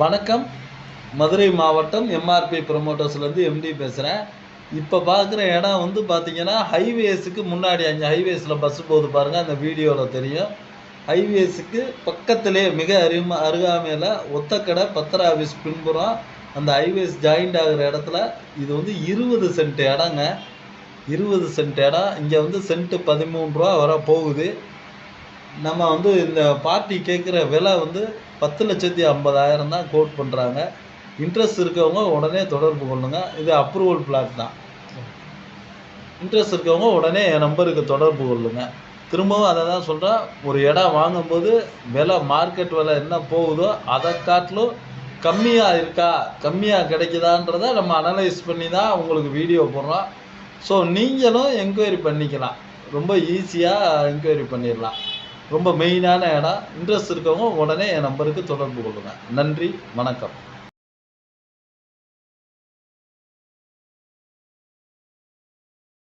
வணக்கம். மதுரை மாவட்டம் MRP ப்ரொமோட்டர்ஸ்லேருந்து empty பேசுகிறேன் இப்போ பார்க்குற இடம் வந்து பார்த்தீங்கன்னா ஹைவேஸுக்கு முன்னாடி அஞ்சு ஹைவேஸில் பஸ்ஸு போகுது பாருங்கள் அந்த வீடியோவில் தெரியும். ஹைவேஸுக்கு பக்கத்திலே மிக அரும அருகாமையில் ஒத்தக்கடை பத்திர ஆஃபீஸ் பின்புறம் அந்த ஹைவேஸ் ஜாயிண்ட் ஆகிற இடத்துல இது வந்து இருபது சென்ட் இடங்க. இருபது சென்ட் இடம். இங்கே வந்து சென்ட்டு பதிமூணு ரூபா வர போகுது. நம்ம வந்து இந்த பார்ட்டி கேட்குற விலை வந்து பத்து லட்சத்தி ஐம்பதாயிரம் தான் கோட் பண்ணுறாங்க இன்ட்ரெஸ்ட் இருக்கவங்க உடனே தொடர்பு கொள்ளுங்க. இது அப்ரூவல் பிளாட் தான். இன்ட்ரெஸ்ட் இருக்கவங்க உடனே என் நம்பருக்கு தொடர்பு கொள்ளுங்க. திரும்பவும் அதை தான் சொல்கிறேன் ஒரு இடம் வாங்கும்போது விலை மார்க்கெட் விலை என்ன போகுதோ அதை காட்டிலும் கம்மியாக இருக்கா கம்மியாக கிடைக்குதான்றத நம்ம அனலைஸ் பண்ணி தான் உங்களுக்கு வீடியோ போடுறோம். ஸோ நீங்களும் என்கொயரி பண்ணிக்கலாம். ரொம்ப ஈஸியாக என்கொயரி பண்ணிடலாம். ரொம்ப மெயினான இடம். இன்ட்ரெஸ்ட் இருக்கவங்க உடனே என் நம்பருக்கு தொடர்பு கொள்ளுங்கள் நன்றி வணக்கம்.